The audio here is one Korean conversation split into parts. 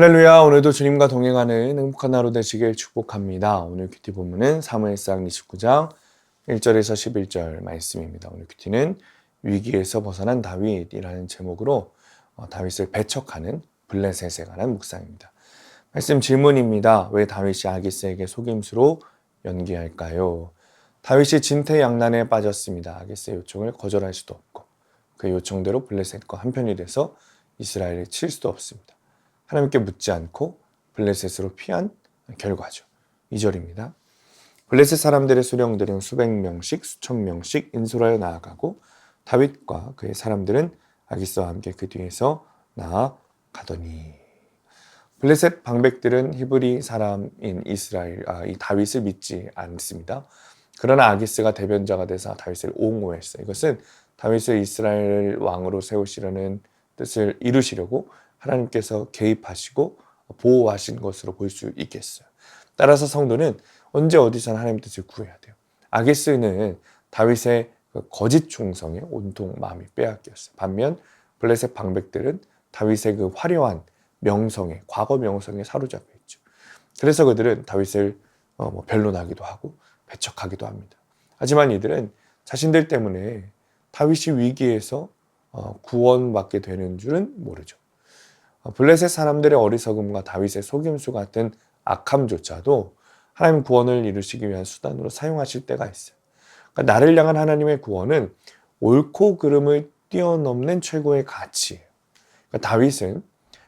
할렐루야 오늘도 주님과 동행하는 행복한 하루 되시길 축복합니다. 오늘 큐티 본문은 사무엘상 29장 1절에서 11절 말씀입니다. 오늘 큐티는 위기에서 벗어난 다윗이라는 제목으로 어, 다윗을 배척하는 블레셋에 관한 묵상입니다. 말씀 질문입니다. 왜 다윗이 아기스에게 속임수로 연기할까요? 다윗이 진퇴양난에 빠졌습니다. 아기스의 요청을 거절할 수도 없고 그 요청대로 블레셋과 한편이 돼서 이스라엘을 칠 수도 없습니다. 하나님께 묻지 않고 블레셋으로 피한 결과죠. 2절입니다. 블레셋 사람들의 수령들은 수백 명씩 수천 명씩 인솔하여 나아가고 다윗과 그의 사람들은 아기스와 함께 그 뒤에서 나아가더니 블레셋 방백들은 히브리 사람인 이스라엘 아, 이 다윗을 믿지 않습니다. 그러나 아기스가 대변자가 돼서 다윗을 옹호했어요. 이것은 다윗을 이스라엘 왕으로 세우시려는 뜻을 이루시려고 하나님께서 개입하시고 보호하신 것으로 볼 수 있겠어요. 따라서 성도는 언제 어디서나 하나님 뜻을 구해야 돼요. 아게스는 다윗의 그 거짓 충성에 온통 마음이 빼앗겼어요. 반면 블레셋 방백들은 다윗의 그 화려한 명성에 과거 명성에 사로잡혀 있죠. 그래서 그들은 다윗을 어, 뭐 변론하기도 하고 배척하기도 합니다. 하지만 이들은 자신들 때문에 다윗이 위기에서 어, 구원받게 되는 줄은 모르죠. 어, 블레셋 사람들의 어리석음과 다윗의 속임수 같은 악함조차도 하나님 구원을 이루시기 위한 수단으로 사용하실 때가 있어요. 그러니까 나를 향한 하나님의 구원은 옳고 그름을 뛰어넘는 최고의 가치예요. 그러니까 다윗은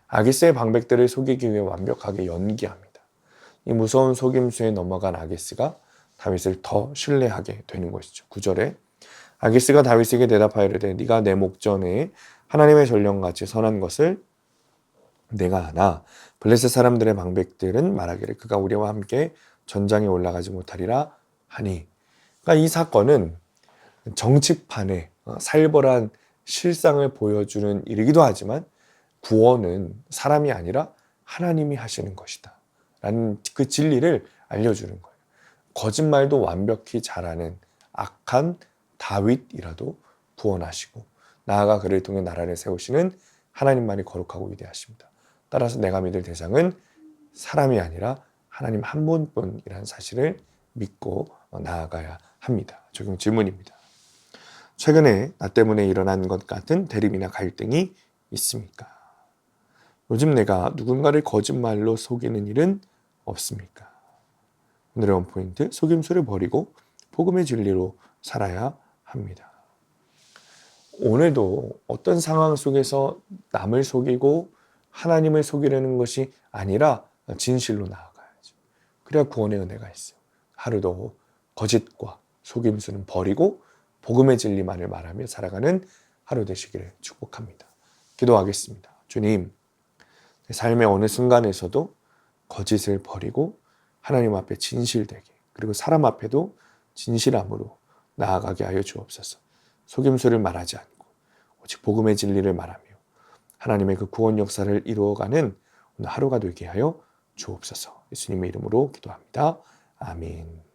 아기스의 방백들을 속이기 위해 완벽하게 연기합니다. 이 무서운 속임수에 넘어간 아기스가 다윗을 더 신뢰하게 되는 것이죠. 9절에 아기스가 다윗에게 대답하여 이르되 네가 내 목전에 하나님의 전령같이 선한 것을 내가 아나 블레셋 사람들의 방백들은 말하기를 그가 우리와 함께 전장에 올라가지 못하리라 하니. 그러니까 이 사건은 정치판에 어, 살벌한 실상을 보여주는 일이기도 하지만 구원은 사람이 아니라 하나님이 하시는 것이다. 라는 그 진리를 알려주는 거예요. 거짓말도 완벽히 잘하는 악한 다윗이라도 구원하시고 나아가 그를 통해 나라를 세우시는 하나님만이 거룩하고 위대하십니다 따라서 내가 믿을 대상은 사람이 아니라 하나님 한 분뿐이라는 사실을 믿고 나아가야 합니다. 적용 질문입니다. 최근에 나 때문에 일어난 것 같은 대립이나 갈등이 있습니까? 요즘 내가 누군가를 거짓말로 속이는 일은 없습니까? 오늘의 원포인트, 속임수를 버리고 복음의 진리로 살아야 합니다. 오늘도 어떤 상황 속에서 남을 속이고 하나님을 속이려는 것이 아니라 진실로 나아가야죠. 그래야 구원의 은혜가 있어요. 하루도 거짓과 속임수는 버리고 복음의 진리만을 말하며 살아가는 하루 되시기를 축복합니다. 기도하겠습니다. 주님, 내 삶의 어느 순간에서도 거짓을 버리고 하나님 앞에 진실되게 그리고 사람 앞에도 진실함으로 나아가게 하여 주옵소서. 속임수를 말하지 않고 오직 복음의 진리를 말하며 하나님의 그 구원 역사를 이루어가는 오늘 하루가 되게 하여 주옵소서. 예수님의 이름으로 기도합니다. 아멘.